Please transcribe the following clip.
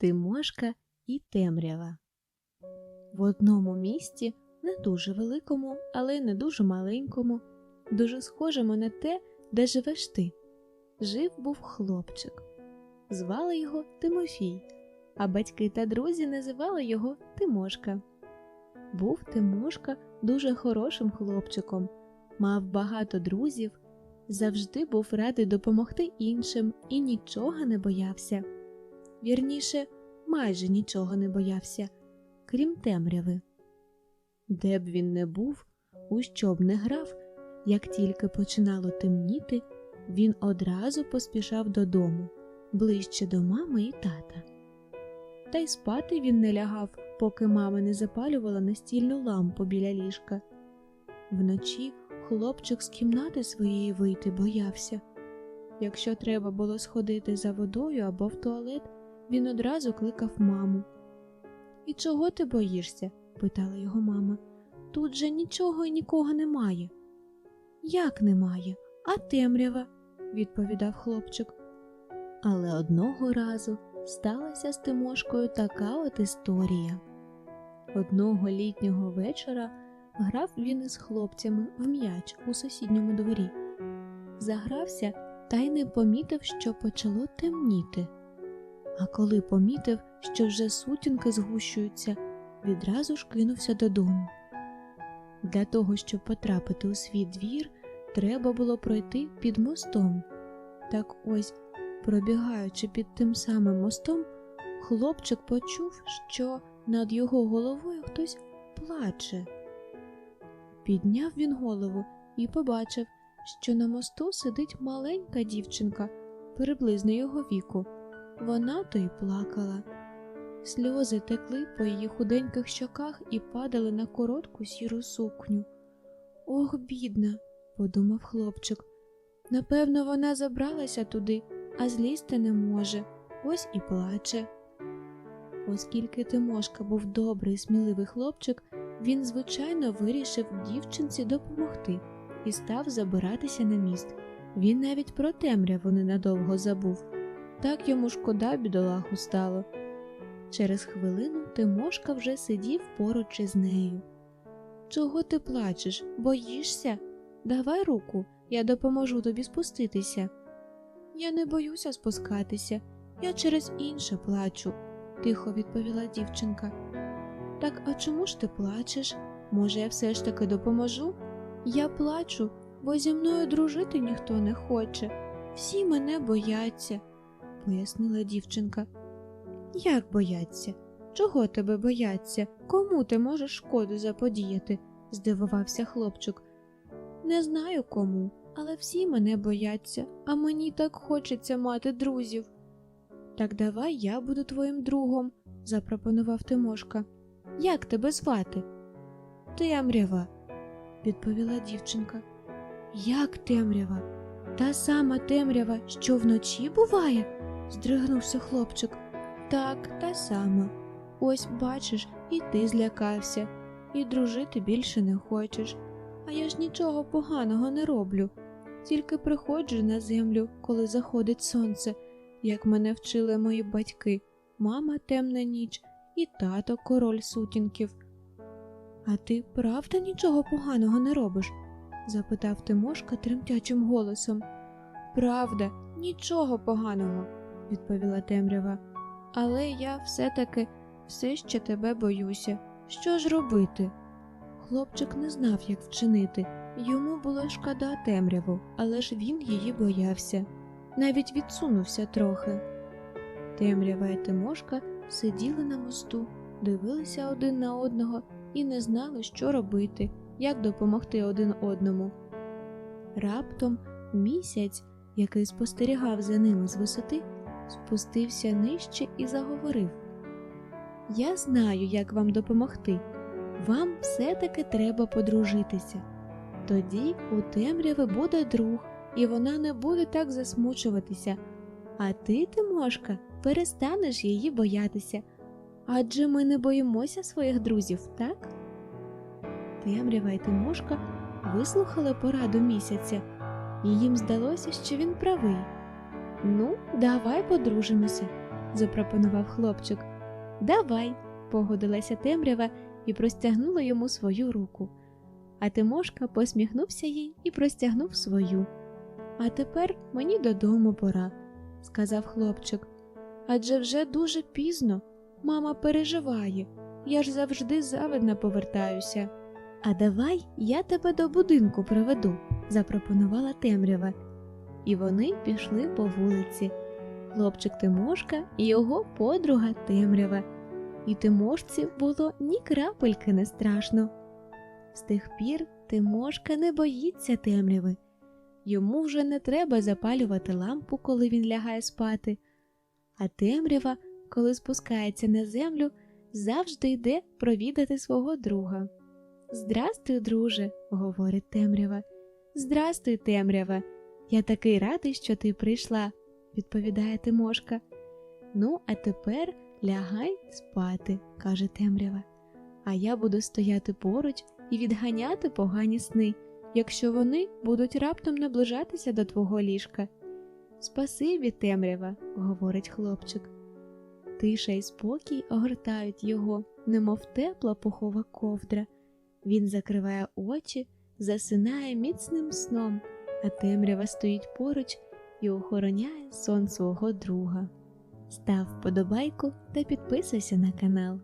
Тимошка і темрява. В одному місті, не дуже великому, але й не дуже маленькому, дуже схожому на те, де живеш ти, жив був хлопчик. Звали його Тимофій, а батьки та друзі називали його Тимошка. Був Тимошка дуже хорошим хлопчиком, мав багато друзів, завжди був радий допомогти іншим і нічого не боявся. Вірніше, майже нічого не боявся, крім темряви. Де б він не був, у що б не грав, як тільки починало темніти, він одразу поспішав додому, ближче до мами і тата. Та й спати він не лягав, поки мама не запалювала настільну лампу біля ліжка. Вночі хлопчик з кімнати своєї вийти боявся. Якщо треба було сходити за водою або в туалет, він одразу кликав маму. І чого ти боїшся? питала його мама. Тут же нічого і нікого немає. Як немає, а темрява, відповідав хлопчик. Але одного разу сталася з Тимошкою така от історія. Одного літнього вечора грав він із хлопцями в м'яч у сусідньому дворі. Загрався та й не помітив, що почало темніти. А коли помітив, що вже сутінки згущуються, відразу ж кинувся додому. Для того, щоб потрапити у свій двір, треба було пройти під мостом. Так ось, пробігаючи під тим самим мостом, хлопчик почув, що над його головою хтось плаче. Підняв він голову і побачив, що на мосту сидить маленька дівчинка, приблизно його віку. Вона то й плакала. Сльози текли по її худеньких щоках і падали на коротку сіру сукню. Ох, бідна, подумав хлопчик. Напевно, вона забралася туди, а злізти не може, ось і плаче. Оскільки Тимошка був добрий, сміливий хлопчик, він, звичайно, вирішив дівчинці допомогти і став забиратися на міст. Він навіть про темряву ненадовго забув. Так йому шкода бідолаху стало. Через хвилину Тимошка вже сидів поруч із нею. Чого ти плачеш? Боїшся? Давай руку, я допоможу тобі спуститися. Я не боюся спускатися, я через інше плачу, тихо відповіла дівчинка. Так, а чому ж ти плачеш? Може, я все ж таки допоможу? Я плачу, бо зі мною дружити ніхто не хоче. Всі мене бояться, пояснила дівчинка. Як бояться? Чого тебе бояться? Кому ти можеш шкоду заподіяти? здивувався хлопчик. Не знаю кому, але всі мене бояться, а мені так хочеться мати друзів. Так давай я буду твоїм другом, запропонував Тимошка. Як тебе звати? Темрява, відповіла дівчинка. Як темрява? Та сама темрява, що вночі буває? Здригнувся хлопчик. Так, та сама. Ось бачиш, і ти злякався, і дружити більше не хочеш. А я ж нічого поганого не роблю, тільки приходжу на землю, коли заходить сонце, як мене вчили мої батьки, мама темна ніч і тато король сутінків. А ти правда нічого поганого не робиш? запитав Тимошка тремтячим голосом. Правда, нічого поганого, відповіла темрява. Але я все-таки все ще тебе боюся. Що ж робити? Хлопчик не знав, як вчинити. Йому було шкода темряву, але ж він її боявся, навіть відсунувся трохи. Темрява і Тимошка сиділи на мосту, дивилися один на одного і не знали, що робити, як допомогти один одному. Раптом місяць, який спостерігав за ними з висоти, спустився нижче і заговорив Я знаю, як вам допомогти. Вам все-таки треба подружитися. Тоді у темряви буде друг, і вона не буде так засмучуватися. А ти, Тимошка, перестанеш її боятися. Адже ми не боїмося своїх друзів, так? Темрява й Тимошка вислухали пораду місяця, і їм здалося, що він правий. Ну, давай подружимося, запропонував хлопчик. Давай, погодилася темрява і простягнула йому свою руку. А Тимошка посміхнувся їй і простягнув свою. А тепер мені додому пора, сказав хлопчик. Адже вже дуже пізно. Мама переживає, я ж завжди завидна повертаюся. А давай я тебе до будинку приведу, запропонувала темрява. І вони пішли по вулиці. Хлопчик Тимошка і його подруга темрява. І Тимошці було ні крапельки не страшно. З тих пір Тимошка не боїться темряви. Йому вже не треба запалювати лампу, коли він лягає спати, а темрява, коли спускається на землю, завжди йде провідати свого друга. Здрастуй, друже, говорить темрява. Здрастуй, темрява. Я такий радий, що ти прийшла, відповідає Тимошка. Ну, а тепер лягай спати, каже темрява. А я буду стояти поруч і відганяти погані сни, якщо вони будуть раптом наближатися до твого ліжка. Спасибі, темрява, говорить хлопчик. Тиша і спокій огортають його, немов тепла пухова ковдра. Він закриває очі, засинає міцним сном, а темрява стоїть поруч і охороняє сон свого друга. Став вподобайку та підписуйся на канал.